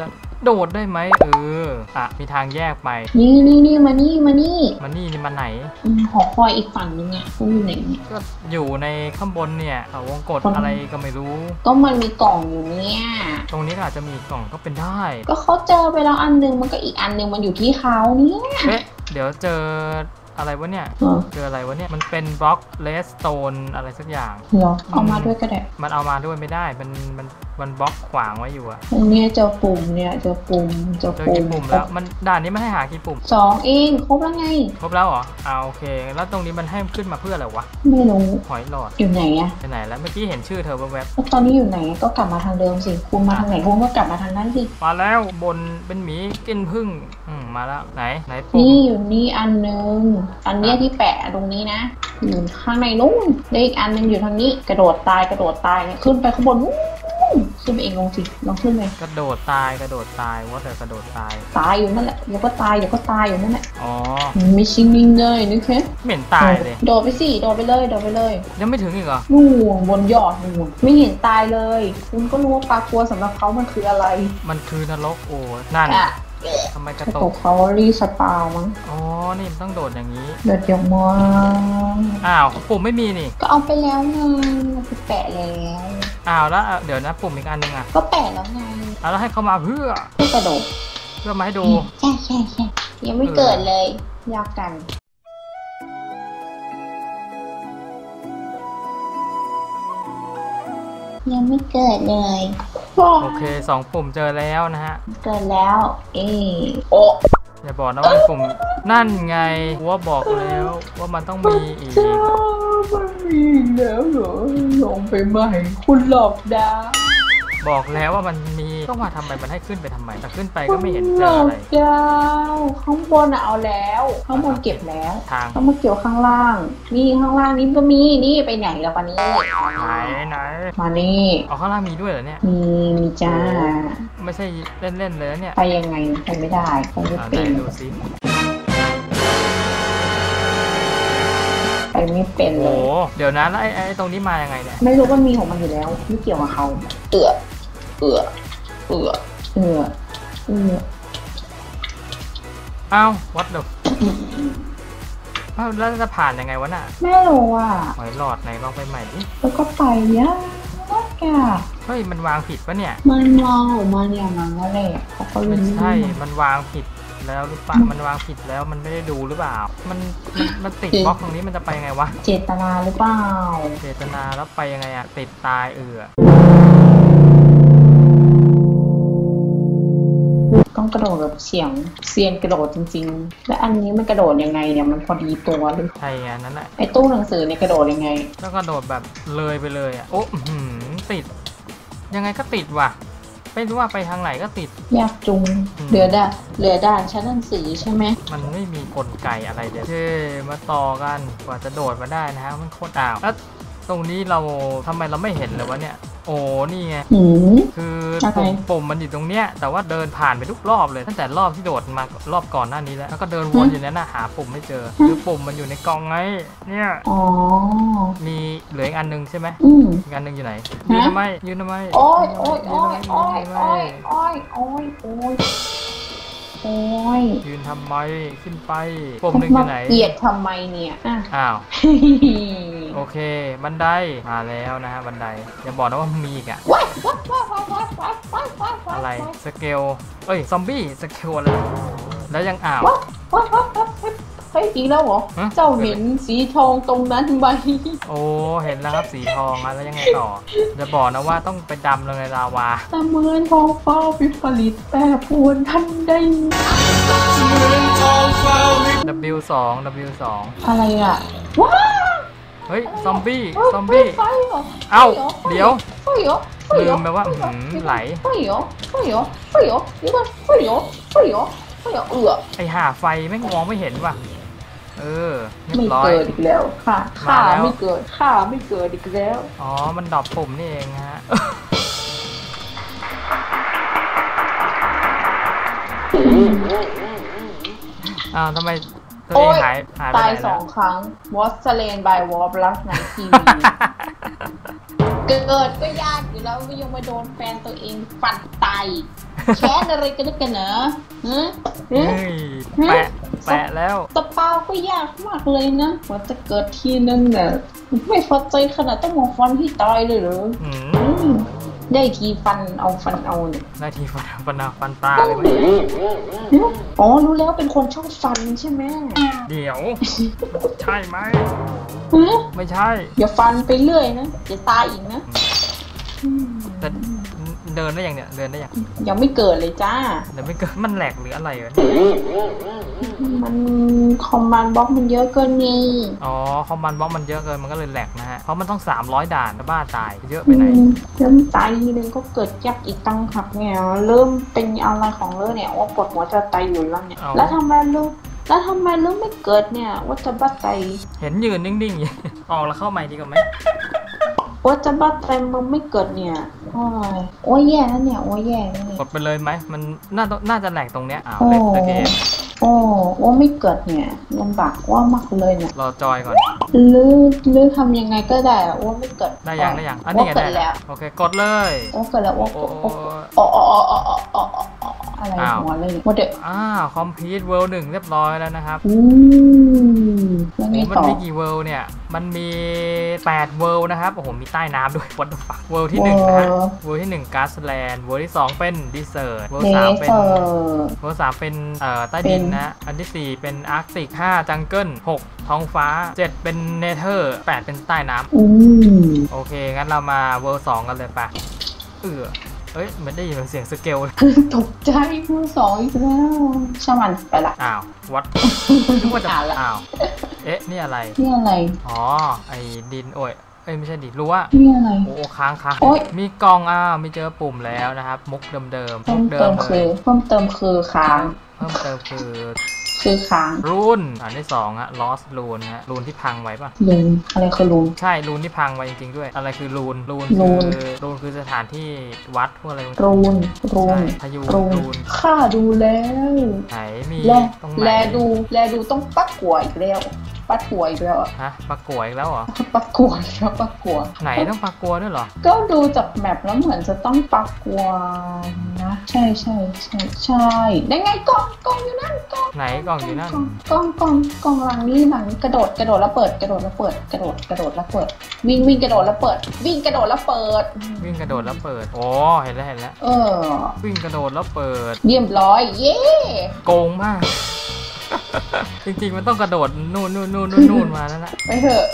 รอบนี้มันจะโดดได้ไหมเออ อะ มีทางแยกไป นี่นี่นี่มานี่มานี่มันนี่นี่มันไหนอืมหอคอยอีกฝั่งนึงอะมันอยู่ไหนเนี่ยก็อยู่ในข้างบนเนี่ยเขาวงกดอะไรก็ไม่รู้ ก็มันมีกล่องอยู่เนี่ย ตรงนี้ก็อาจจะมีกล่องก็เป็นได้ ก็เขาเจอไปแล้วอันนึงมันก็อีกอันนึงมันอยู่ที่เขาเนี่ยเอ๊ะเดี๋ยวเจออะไรวะเนี่ยเหรอเจออะไรวะเนี่ย มันเป็นบล็อกเลสโตนอะไรสักอย่าง เหรอ เอามาด้วยก็ได้ มันเอามาด้วยไม่ได้ มัน มันมันบล็อกขวางไว้อยู่อะอันเนี้ยเจอปุ่มเนี่ยเจอปุ่มเจอเจอปุ่กี่มปุ่มแล้วมันด่านนี้มันให้หากี่ปุ่ม สองเองครบแล้วไง ครบแล้วเหรออ่าโอเค แล้วตรงนี้มันให้ขึ้นมาเพื่ออะไรวะไม่รู้หอยหลอดอยู่ไหนอะไปไหนแล้วเมื่อกี้เห็นชื่อเธอแวบแล้วตอนนี้อยู่ไหนก็กลับมาทางเดิมสิคุณมาทางไหนคุณก็กลับมาทางนั้นสิๆมาแล้วบนเป็นหมีกินพึ่งอืมมาแล้วไหนไหนปุ่มนี่อยู่นี่อันนึงอันเนี้ยที่แปะตรงนี้นะอยู่ข้างในนู้นได้อีกอันนึงอยู่ทางนี้กระโดดตายกระโดดตายเนี่ยขึ้นไปข้างบนนู้น ขึ้นไปเองลงสิลองขึ้นไปกระโดดตายกระโดดตายว่าแต่กระโดดตายตายอยู่นั่นแหละเดี๋ยวก็ตายเดี๋ยวก็ตายอยู่นั่นแหละอ๋อไม่ชิงง่ายๆนะคะไม่เห็นตายเลยโดดไปสิโดดไปเลยโดดไปเลย ยังไม่ถึงอีกเหรอนู่นบนยอดนู่นไม่เห็นตายเลย คุณก็รู้ว่าปลากลัวสำหรับเขามันคืออะไร มันคือนรกโอ้นั่นอะทำไมกกระระตตกกเขารีสปาวมั้ง อ๋อ นี่มันต้องโดดอย่างนี้เดือดยงมากอ้าว ปุ่มไม่มีนี่ ก็เอาไปแล้วไงเอาไปแปะแล้ว อ้าวแล้วเดี๋ยวนะปุ่มอีกอันหนึงอะก็แปะแล้วไงเอาแล้วให้เขามาเพื่อเพื่อกระโดดเพื่อมาให้ดูใช่ใช่ใช่ยังไม่เกิดเลยยากกันยังไม่เกิดเลยโอเคสองปุ่มเจอแล้วนะฮะ เกิดแล้ว เอโอ้อย่าบอกนะว่าปุ่มนั่นไงกูว่าบอกแล้วว่ามันต้องมีอีก มันมีแล้วเหรอลงไปใหม่ คุณหลอกดาวบอกแล้วว่ามันมีต้องมาทำไมมันให้ขึ้นไปทำไมแต่ขึ้นไปก็ไม่เห็นคุณเจหลอออะกไรดาวข้างบนอะเอาแล้วข้างบนเก็บแล้วทางต้องมาเกี่ยวข้างล่าง นี่ข้างล่างนี้ก็มีนี่ไปไหนแล้วปะนี่ไหนไหนมานี่เอาข้างล่างมีด้วยเหรอเนี่ยมีมีจ้า ไม่ใช่เล่นๆเลยนะเนี่ยไปยังไงไปไม่ได้ไปไม่อ่าไหเป็นนดูสิ ไปไม่เป็นโอ้เลโหยเดี๋ยวนะแล้วไอ้ไอ้ตรงนี้มายังไงเนี่ยไม่รู้มันมีของมันอยู่แล้ว ไม่เกี่ยวกับเขาเอือเอือเอือเอือเอืออ้าววัดเดอ้าวแล้วจะผ่านยังไงวะน่ะไม่รู้อะ หอยหลอดไหนลองไปใหม่ดิแล้วก็ไปยากอะเฮ้ยมันวางผิดปะเนี่ย มันมองออกมาอย่างนั้นแล้วแหละเขาก็ไม่รู้ใช่มันวางผิด แล้วหรือเปล่ามันวางผิดแล้วมันไม่ได้ดูหรือเปล่า มันมันมันติดบล็อกตรงนี้มันจะไปยังไงวะ เจตนาหรือเปล่า เจตนาแล้วไปยังไงอะติดตายเอือต้องกระโดดแบบเสียงเซียนกระโดดจริง ๆ และอันนี้มันกระโดดยังไงเนี่ยมันพอดีตัวหรือใช่ไงนั่นแหละไอ้ตู้หนังสือเนี่ยกระโดดยังไง แล้วก็โดดแบบเลยไปเลยอะโอ้อื้อหือติด ยังไงก็ติดว่ะ ไม่รู้ว่าไปทางไหนก็ติด ยากจุงอืมเหลือด่านเหลือด่านชั้นหนังสือใช่ไหม มันไม่มีกลไกอะไรเลยเท่มาต่อกันกว่าจะโดดมาได้นะฮะมันโคตรอ้าวแล้ว ตรงนี้เราทำไมเราไม่เห็นเลยวะเนี่ย โอ้นี่ไง หืม คืออะไร ปุ่มปุ่มมันอยู่ตรงเนี้ย แต่ว่าเดินผ่านไปทุกรอบเลย ตั้งแต่รอบที่โดดมารอบก่อนหน้านี้แล้ว แล้วก็เดินวนอยู่นั้นนะหาปุ่มไม่เจอ คือปุ่มมันอยู่ในกล่องไง เนี่ย อ๋อ มีเหลืออีกอันหนึงใช่ไหมอืม อีกอันหนึงอยู่ไหนฮะยืนทำไมยืนทำไมโอ้ยโอ้ยยืโอ้นยทำไมโอ้ยยืนทำไมโอ้ยโอ้ยโอ้ยโอ้ย โอ้ยยืนทำไมขึ้นไปปมหนึ่งอยู่ไหนเกียดทำไมเนี่ยอ้าวโอเค บันไดมาแล้วนะฮะบันไดอย่าบอกนะว่ามีอะอะไรสเกลเอ้ยซอมบี้สเกลอะไรแล้วยังอ้าว ว้ายว้ายว้ายว้ายเฮ้ยอีกแล้วเหรอ ฮะ เจ้าเห็นสีทองตรงนั้นไหมโอ้ เห็นแล้วครับสีทองอะแล้วยังไงต่อ จะบอกนะว่าต้องไปดำลงในลาวาแต่เหมือนทองฟ้าวิปริตแปรปรวนทันใด W2 W2 อะไรอะ ว้าวเฮ้ย ซอมบี้ เฮ้ยซอมบี้ ไฟเหรอเอ้าไฟหรเดี๋ยวไฟเหรอไฟเหรอลืมไปว่าหืมไหล ไฟเหรอไฟเหรอไฟเหรอเดี๋ยวก่อนไฟเหรอไฟเหรอไฟเหรอเอือไอห่าไฟแม่งมองไม่เห็นว่ะ เออเรียไม่บร้อยเกิดอีกแล้วค่ะมาข้าแล้วไม่เกิดข้าไม่เกิดอีกแล้ว อ๋อ มันดรอปปุ่มนี่เองฮะอ้าวทำไมตัวเองหายหายไปตายไหนสแล้อวงครั้งวอสเลนบายวอร์บลัสไนทีวีเกิเกิดก็ยากอยู่แล้วยังมาโดนแฟนตัวเองฟันตายแค้นอะไรกันนักกันเหรอฮะฮะเฮ้ย แปะแปะแล้วตะเปาก็ยากมากเลยนะกว่าจะเกิดทีนึงเนี่ยไม่ฟัดใจขนาดต้องมาฟันที่ตายเลยเหรออือืมมได้ทีฟันเอาฟันเอาเนี่ยได้ทีฟันฟันหน้าฟันตาเลยไหมอ๋อรู้แล้วเป็นคนชอบฟันใช่ไหมเดี๋ยว ใช่ไหมฮะไม่ใช่ อย่าฟันไปเรื่อยนะจะตายอีกนะอืมแต่ เดินได้ยังเนี่ย เดินได้ยัง ยังไม่เกิดเลยจ้า เดี๋ยวไม่เกิด มันแหลกหรืออะไรวะมันคอมมานด์บล็อกมันเยอะเกินนี่อ๋อ คอมมานด์บล็อกมันเยอะเกิน มันก็เลยแหลกนะฮะ เพราะมันต้อง 300 ด่านนะบ้าตาย เยอะไปไหน เริ่มตายทีนึงก็เกิดยักษ์อีกตั้งหักเนี่ย เริ่มเป็นอะไรของเรื่องเนี่ยว่าปวดหัวจะตายอยู่แล้วเนี่ยเอาแล้วทำไมเรื่องแล้วทำไมเรื่องไม่เกิดเนี่ย ว่าจะบ้าไตเห็นยืนนิ่งๆอย่างออกแล้วเข้าใหม่ดีกว่าไหม ว่าจะบ้าไตมันไม่เกิดเนี่ย โอ้ยโอ้ยแย่แล้วเนี่ย โอ้ยแย่แล้วเนี่ย กดไปเลยไหมมันน่าจะน่าจะแหลกตรงเนี้ยอ้าวโอ้ เล่นตะเกมโอ้ว่าไม่เกิดเนี่ยลำบากว่ามากเลยเนี่ยรอจอยก่อน หรือหรือทำยังไงก็ได้อะว่าไม่เกิดได้ยังได้ยังอันนี้ว่าไงเกิได้ดแล้แล้วว โอเคกดเลยว่าเกิดแล้วว่าโอ้โอ้โอ้โอ้โอ้โอ้โอ้โอ้โอ้โอ้อะไรอ้าวหัวเลยเนี่ยว่าเด็กอ้าวคอมพิวต์เวิลด์หนึ่งเรียบร้อยแล้วนะครับอืมแล้วไงโอ้มันต่อมีกี่เวิลด์เนี่ย มันมี8เวิลด์นะครับโอ้โหมีใต้น้ำด้วย what the fuck เวิลด์ที่หนึ่งนะฮะเวิลด์ที่หนึ่งก๊าซแลนด์เวิลด์ที่สองเป็นดีเซอร์เวิลเนด์สามเป็นเซอร์เวิลด์สามเป็นเอ่อใต้ดินนะอันที่สี่เป็นอาร์กติกห้าจังเกิลหกท้องฟ้าเจ็ดเป็นเนเธอร์แปดเป็นใต้น้ำอืมโอเค งั้นเรามาเวิลด์สองกันเลยปะเออ เอ้ยมันได้ยินเสียงสเกลเลยตกใจมือสองอีกแล้วช่างมันไปละอ้าววัดนึกว่าจะอ่านละอ้าวเอ๊ะนี่อะไรนี่อะไรอ๋อไอ้ดินโอ้ยเอ้ยไม่ใช่ดินรั้วนี่อะไรโอ้โหค้างค้างโอ๊ยมีกล่องอ่ามีเจอปุ่มแล้วนะครับ มุกเดิมๆเพิ่มุมกเดิเติมมเลคืยอเพิ่มเติมคือค้าง เพิ่มเติมคือ คือค้างรูนอันที่สองอะ lost rune ฮะรูนที่พังไว้ปะลุงอะไรคือลุงใช่รูนที่พังไว้จริงๆด้วย อะไรคือรูนรูนรูคือนรูนคือสถานที่วัดพวกอะไรรูนรูนใช่พายุรูนรูนข้าดูแล้ว ไหนมีแลตรงไหน แลดู แลดูต้องปักกัวอีกแล้ว ปักกัวอีกแล้วอะฮะปลากรวยอีกแล้วเหรอปักกัวอีกแล้วปักกัวไหนต้องปลากรวยด้วยเหรอ ก็ดูจากแมปแล้วเหมือนจะต้องปักกัวนะ ใช่ใช่ใช่ใช่ได้ไงกล้องกล้องอยู่นั่นกล้องไหนกล่องอยู่นั่น กล้องกล้องกล้องหลังนี้หลังนี้กระโดดกระโดดแล้วเปิดกระโดดแล้วเปิดกระโดดกระโดดแล้วเปิด วิ่งวิ่งกระโดดแล้วเปิด วิ่งกระโดดแล้วเปิด วิ่งกระโดดแล้วเปิดโอ้เห็นแล้วเห็นแล้วเออ วิ่งกระโดดแล้วเปิดเรียบร้อย เย้โกงมาก จริงๆมันต้องกระโดดนู่นนู่นนู่นนู่นนู่นมานั่นแหละไปเถอะ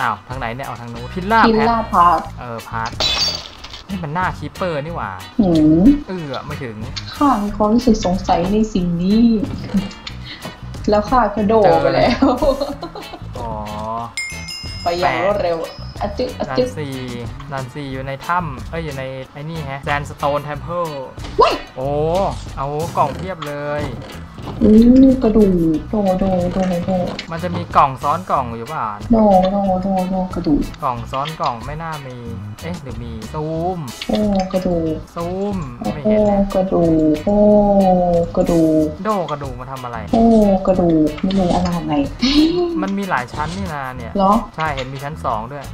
อ้าวทางไหนเนี่ยเอาทางนู้นพิลล่าพิลแพทล่าพาร์คเออพาร์ทนี่มันหน้าคีปเปอร์นี่หว่าหืมเออไม่ถึงข้ามีความรู้สึกสงสัยในสิ่งนี้ แล้วข้าก็โดดไปแล้ว อ๋อไปอย่างรวดเร็วอะจึ๊กอะดันจึ๊กซีดันซีอยู่ในถ้ำเอ้ยอยู่ในไอ้นี่ฮะแซนสโตนเทมเพิลว้ายโอ้เอากล่องเพียบเลย อืมกระดูกโดโดโดโดมันจะมีกล่องซ้อนกล่องอยู่เปล่าโดโดโดโดกระดูกกล่องซ้อนกล่องไม่น่ามี เอ๊ะหรือมีซูมโอ้กระดูกซูมโอ้ไม่เห็นนะกระดูกโอ้กระดูกโดกระดูกมาทำอะไร โอ้กระดูกไม่รู้อะไรไหนมันมีหลายชั้นนี่นาเนี่ยเหรอใช่เห็นมีชั้น2ด้วย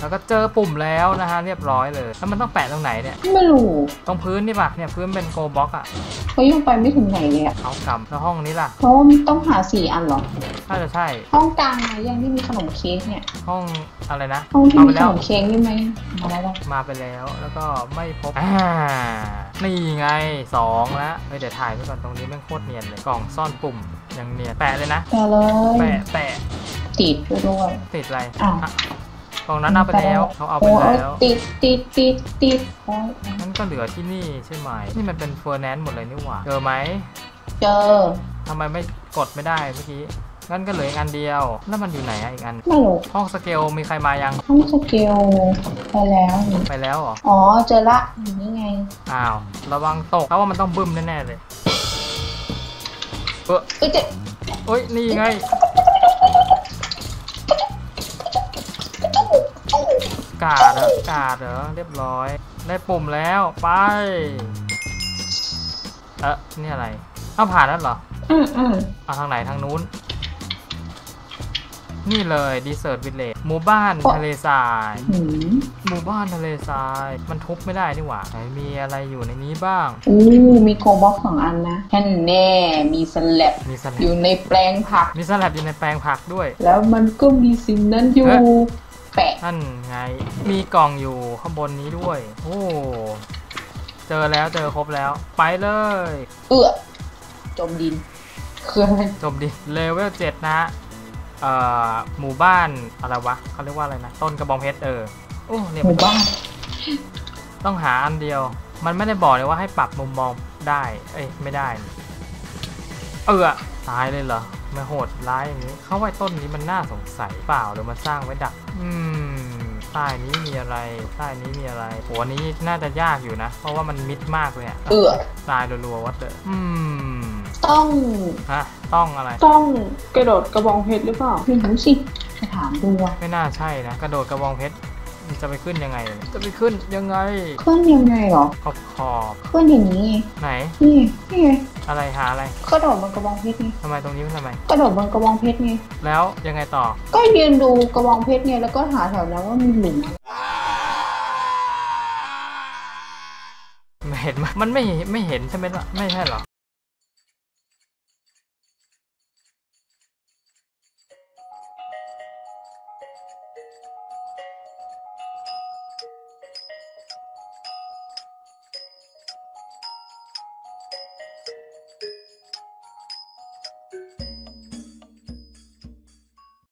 แล้วก็เจอปุ่มแล้วนะฮะเรียบร้อยเลย แล้วมันต้องแปะตรงไหนเนี่ย ไม่รู้ตรงพื้นนี่ป่ะเนี่ยพื้นเป็นโกบ็อกอะเขายังไปไม่ถึงไหนเลยอะเอากำแล้วห้องนี้ล่ะเพราะว่ามันต้องหาสี่อันเหรอน่าจะใช่ ห้องกลางมายังที่มีขนมเค้กเนี่ย ห้องอะไรนะห้องที่เอามีไปขแล้วนมเค้กนี่ไหมมาแล้วล่ะมาไปแล้วแล้วก็ไม่พบอ่านี่ไงสองแล้วเฮ้ยเดี๋ยวถ่ายไปก่อนตรงนี้แม่งโคตรเนียนเลยกล่องซ่อนปุ่มยังเนียนแปะเลยนะไปเลยแปะแปะติดไปด้วยติดอะไรอ้าวอะ กล่องนั้นเอาไปแล้วเขาเอาไปโอ้ยแล้วติดติดติดติดโอ้ยงั้นก็เหลือที่นี่ใช่ไหมนี่มันเป็นเฟอร์แนนซ์หมดเลยนี่หว่าเจอไหมเจอทำไมไม่กดไม่ได้เมื่อกี้งั้นก็เหลืออีกอันเดียว แล้วมันอยู่ไหนอะอีกอันไม่รู้ห้องสเกลมีใครมายัง ห้องสเกลไปแล้วไปแล้วเหรออ๋อเจอละอยู่นี่ไงอ้าวระวังตกเพราะว่ามันต้องบึ้มแน่ๆเลยเออเอ้ยเจ๊เอ้ยนี่ไง กาดเหรอกาดเหรอเรียบร้อย ได้ปุ่มแล้วไปเอ๊ะนี่อะไรเอาผ่านแล้วเหรออืมอืมเอาทางไหนทางนู้น นี่เลยดีเซอร์ t วิลเลจหมู่บ้านทะเลทรายหืมหมู่บ้านทะเลทราย มันทุบไม่ได้นี่หว่าไหนมีอะไรอยู่ในนี้บ้าง อู้มีโกบ็อกสองอันนะแค่นแน่มีสแลบมีสลัอบยู่ในแปลงผัก มีสลับอยู่ในแปลงผักด้วย แล้วมันก็มีสิ่งนั้นอยู่ เอ๊ะ แปะนั่นไง มีกล่องอยู่ข้างบนนี้ด้วย โอ้เจอแล้วเจอครบแล้ว ไปเลย เอื้อจมดินคืออะไรจบดิเลเวลเจ็ดนะฮะเอ่อหมู่บ้านอะไรวะเขาเรียกว่าอะไรนะต้นกระบองเพชรเออโอ้เนี่ยหมู่บ้านต้องหาอันเดียว มันไม่ได้บอกเลยว่าให้ปรับมุมมองได้ เอ้ยไม่ได้ เออตายเลยเหรอ มาโหดร้ายอย่างนี้ เข้าไว้ต้นนี้มันน่าสงสัยเปล่าหรือมาสร้างไว้ดัก อืมใต้นี้มีอะไรใต้นี้มีอะไรโหอันนี้น่าจะยากอยู่นะ เพราะว่ามันมิดมากเลยอะเอื้อตายรัวๆวัดเดออืมต้องฮะต้องอะไร ต้องกระโดดกระบองเพชรหรือเปล่าไม่รู้สิจะถามดูอะไม่น่าใช่นะ กระโดดกระบองเพชรมัน จะไปขึ้นยังไง จะไปขึ้นยังไงเคลื่อนยังไงเหรอ ขอบขอบเคลื่อนอย่างนี้ไงไหน นี่ไงนี่ไงอะไรหาอะไร กระโดดบนกระบองเพชรไงทำไมตรงนี้มันทำไม กระโดดบนกระบองเพชรไงแล้วยังไงต่อ ก็ยืนดูกระบองเพชรไงแล้วก็หาแถวนั้นว่ามีหลุมไม่เห็นมั้ยมันไม่ไม่เห็นใช่ไหมล่ะไม่ใช่เหรอ